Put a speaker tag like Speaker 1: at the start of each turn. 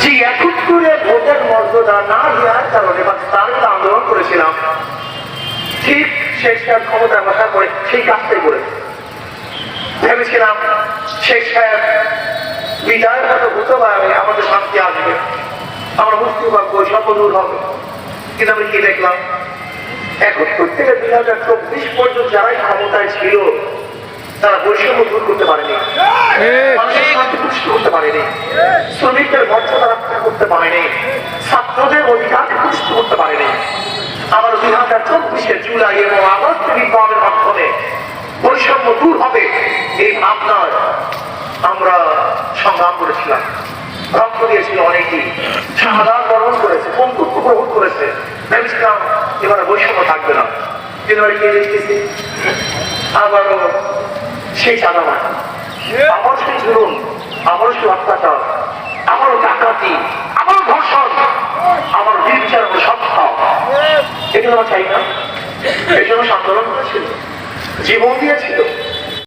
Speaker 1: যে একত্তরে ভোটের মর্যাদা না দেওয়ার কারণে পাকিস্তানের আন্দোলন করেছিলাম। ঠিক শেষ সাহেব ক্ষমতায় বসার পরে সেই কাজটাই করেছে ভেবেছিলাম শেখ সাহেব বিদায়ের মতো হতে পারে আমাদের শান্তি আসবে। আমরা মুক্তি পাবো দূর হবে। কিন্তু আমি কি দেখলাম? একাত্তর থেকে দুই হাজার চব্বিশ পর্যন্ত যারাই ক্ষমতায় ছিল তারা বৈষম্য দূর করতে পারেনি। করতে পারেনি। শ্রমিকদের মর্যাদা করতে পারেনি। আবার দুই হাজার চব্বিশে জুলাই এবং আগস্ট বিপ্লবের মাধ্যমে বৈষম্য দূর হবে এই ভাবনায় আমরা সংগ্রাম করেছিলাম। রক্ত দিয়েছিল অনেকেই। বরণ করেছে, বন্ধুত্ব গ্রহণ করেছে। ভেবেছিলাম এবারে বৈষম্য থাকবে না। আবারও সেই আবার সেই জুলুম, আবারও সেই অত্যাচার, আবারও ডাকাতি। আমরা চাই না এই জন্য সাধারণ করেছিল। জীবন দিয়েছিল।